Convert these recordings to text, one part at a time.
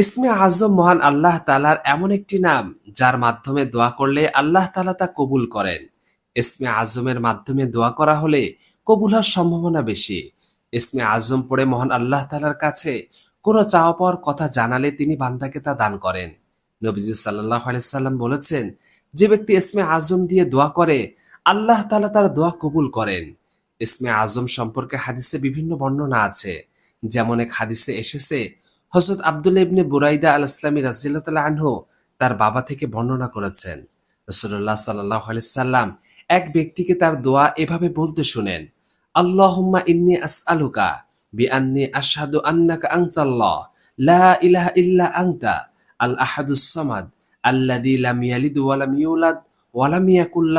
ইসমে আজম মহান আল্লাহ তালার এমন একটি নাম, যার মাধ্যমে দোয়া করলে আল্লাহ তালা তা কবুল করেন। ইসমে আজমের মাধ্যমে দোয়া করা হলে কবুল হওয়ার সম্ভাবনা বেশি। ইসমে আজম পড়ে মহান আল্লাহ তালার কাছে কোনো চাওয়া পাওয়ার কথা জানালে তিনি বান্দাকে তা দান করেন। নবীজি সাল্লাহ আলাইসাল্লাম বলেছেন, যে ব্যক্তি ইসমে আজম দিয়ে দোয়া করে, আল্লাহ তালা তার দোয়া কবুল করেন। ইসমে আজম সম্পর্কে হাদিসে বিভিন্ন বর্ণনা আছে। যেমন এক হাদিসে এসেছে হজরত আবদুল্লাহ ইবনে বুরাইদা আল ইসলামী রাজিল্লাহ আনহু তার বাবা থেকে বর্ণনা করেছেন রসুল্লাহ সাল্লাহ সাল্লাম এক ব্যক্তিকে তার দোয়া এভাবে বলতে শুনেন, আল্লাহুম্মা ইন্নি আসআলুকা বিআন্নি আশহাদু আন্নাকা আনতাল্লাহ, লা ইলাহা ইল্লা আনতা আল আহাদুস সামাদ, আল্লাযী লাম ইয়ালিদ ওয়া লাম ইউলাদ ওয়া লাম ইয়াকুল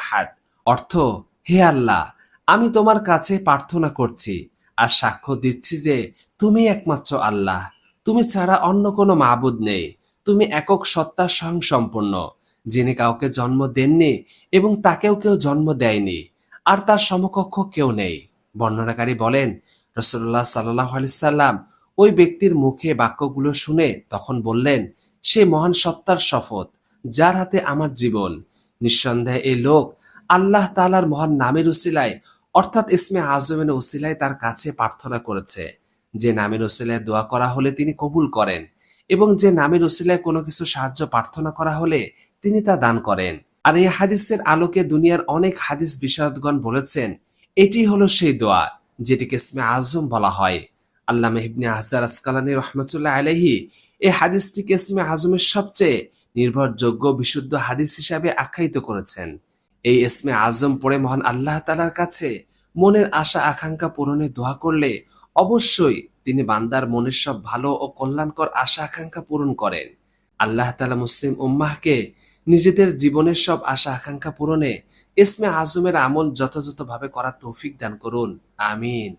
আহাদ। অর্থ, হে আল্লাহ, আমি তোমার কাছে প্রার্থনা করছি আর সাক্ষ্য দিচ্ছি যে তুমি একমাত্র আল্লাহ। তুমি ছাড়া অন্য কোনো মাবুদ নেই। তুমি একক সত্তা স্বয়ং সম্পূর্ণ যিনি কাউকে জন্ম দেননি এবং তাকেও কেউ জন্ম দেয়নি, আর তার সমকক্ষ কেউ নেই। বর্ণনাকারী বলেন রসল্লাহ সাল্লাহ সাল্লাম ওই ব্যক্তির মুখে বাক্যগুলো শুনে তখন বললেন, সে মহান সত্তার শপথ, যার হাতে আমার জীবন। নিঃসন্দেহে এই লোক আল্লাহ তালার মহান নামের উসিলায় অর্থাৎ ইসমে আজমের ওসিলায় তার কাছে প্রার্থনা করেছে, যে নামের ওসিলায় দোয়া করা হলে তিনি কবুল করেন এবং যে নামের ওসিলায় কোনো কিছু সাহায্য প্রার্থনা করা হলে তিনি তা দান করেন। আর এই হাদিসের আলোকে দুনিয়ার অনেক হাদিস বিশারদগণ বলেছেন, এটি হলো সেই দোয়া যেটিকে ইসমে আজম বলা হয়। আল্লাহ ইবনে আহজার আসকালানি রহমতুল্লাহ আলহি এই হাদিসটিকে ইসমে আজমের সবচেয়ে নির্ভরযোগ্য বিশুদ্ধ হাদিস হিসাবে আখ্যায়িত করেছেন। এই ইসমে আজম পড়ে মহান আল্লাহ তালার কাছে মনের আশা, আকাঙ্ক্ষা পূরণে দোয়া করলে অবশ্যই তিনি বান্দার মনের সব ভালো ও কল্যাণকর আশা, আকাঙ্ক্ষা পূরণ করেন। আল্লাহ তালা মুসলিম উম্মাহকে নিজেদের জীবনের সব আশা, আকাঙ্ক্ষা পূরণে এসমে আজমের আমল যথাযথভাবে করার তৌফিক দান করুন। আমিন।